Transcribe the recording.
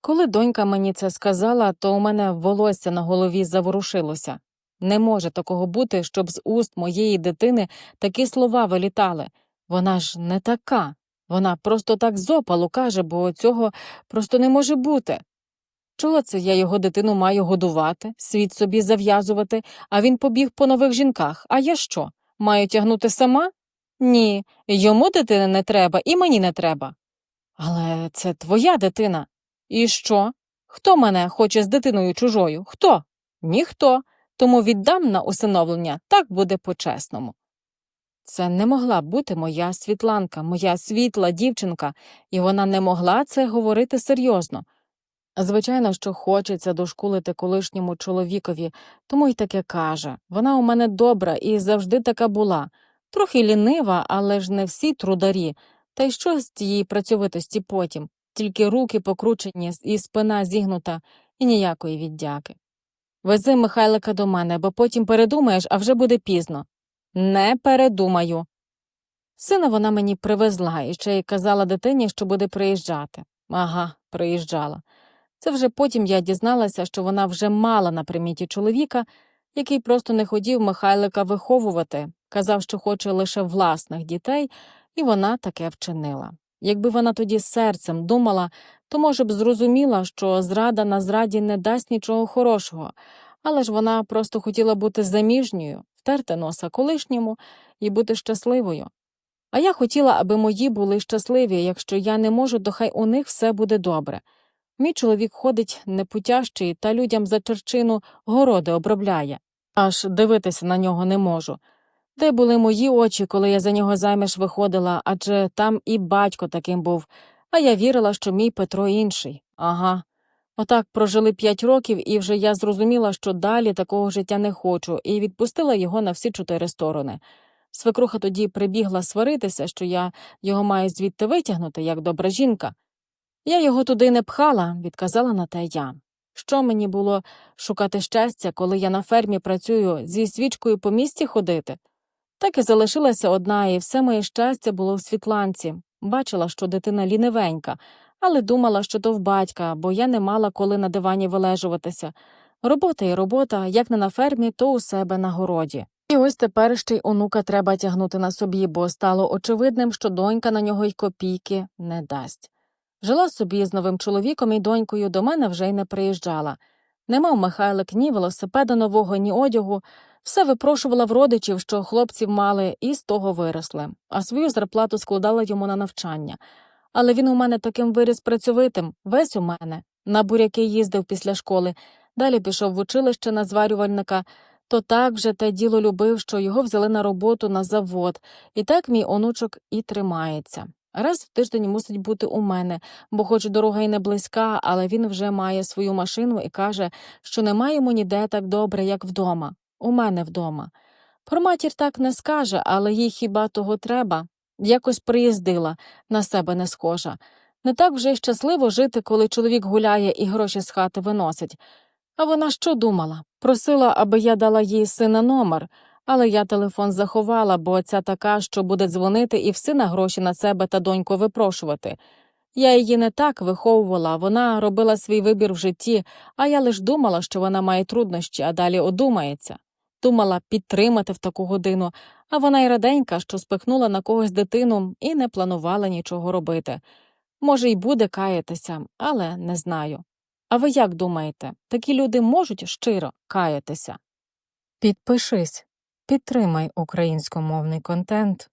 Коли донька мені це сказала, то у мене волосся на голові заворушилося. Не може такого бути, щоб з уст моєї дитини такі слова вилітали. Вона ж не така. Вона просто так з опалу каже, бо цього просто не може бути. Чого це я його дитину маю годувати, світ собі зав'язувати, а він побіг по нових жінках. А я що? Маю тягнути сама? Ні, йому дитини не треба і мені не треба. Але це твоя дитина. І що? Хто мене хоче з дитиною чужою? Хто? Ніхто. Тому віддам на усиновлення, так буде по-чесному. Це не могла бути моя світланка, моя світла дівчинка, і вона не могла це говорити серйозно. Звичайно, що хочеться дошкулити колишньому чоловікові, тому й таке каже. Вона у мене добра і завжди така була. Трохи лінива, але ж не всі трударі. Та й що з тієї працьовитості потім? Тільки руки покручені і спина зігнута, і ніякої віддяки. Вези Михайлика до мене, бо потім передумаєш, а вже буде пізно. Не передумаю. Сина вона мені привезла і ще й казала дитині, що буде приїжджати. Ага, приїжджала. Це вже потім я дізналася, що вона вже мала на приміті чоловіка, який просто не хотів Михайлика виховувати, казав, що хоче лише власних дітей, і вона таке вчинила. Якби вона тоді серцем думала, то, може б, зрозуміла, що зрада на зраді не дасть нічого хорошого, але ж вона просто хотіла бути заміжньою, втерти носа колишньому і бути щасливою. А я хотіла, аби мої були щасливі, якщо я не можу, то хай у них все буде добре. Мій чоловік ходить непутящий та людям за черчину городи обробляє, аж дивитися на нього не можу. Де були мої очі, коли я за нього заміж виходила, адже там і батько таким був, а я вірила, що мій Петро інший. Ага. Отак прожили п'ять років, і вже я зрозуміла, що далі такого життя не хочу, і відпустила його на всі чотири сторони. Свекруха тоді прибігла сваритися, що я його маю звідти витягнути, як добра жінка. Я його туди не пхала, відказала на те я. Що мені було шукати щастя, коли я на фермі працюю зі свічкою по місті ходити? Так і залишилася одна, і все моє щастя було в світланці. Бачила, що дитина лінивенька, але думала, що то в батька, бо я не мала коли на дивані вилежуватися. Робота і робота, як не на фермі, то у себе на городі. І ось тепер ще й онука треба тягнути на собі, бо стало очевидним, що донька на нього й копійки не дасть. Жила собі з новим чоловіком і донькою до мене вже й не приїжджала. Не мав Михайлик ні велосипеда нового, ні одягу, все випрошувала в родичів, що хлопців мали, і з того виросли, а свою зарплату складала йому на навчання. Але він у мене таким виріс працьовитим, весь у мене. На буряки їздив після школи, далі пішов в училище на зварювальника, то так вже те діло любив, що його взяли на роботу на завод, і так мій онучок і тримається. Раз в тиждень мусить бути у мене, бо хоч дорога й не близька, але він вже має свою машину і каже, що немає йому ніде так добре, як вдома, у мене вдома. Про матір так не скаже, але їй хіба того треба? Якось приїздила, на себе не схожа. Не так вже й щасливо жити, коли чоловік гуляє і гроші з хати виносить. А вона що думала? Просила, аби я дала їй сина номер, але я телефон заховала, бо ця така, що буде дзвонити і в сина гроші на себе та доньку випрошувати. Я її не так виховувала, вона робила свій вибір в житті, а я лиш думала, що вона має труднощі, а далі одумається. Думала підтримати в таку годину, а вона й раденька, що спихнула на когось дитину і не планувала нічого робити. Може, й буде каятися, але не знаю. А ви як думаєте, такі люди можуть щиро каятися? Підпишись, підтримай українськомовний контент.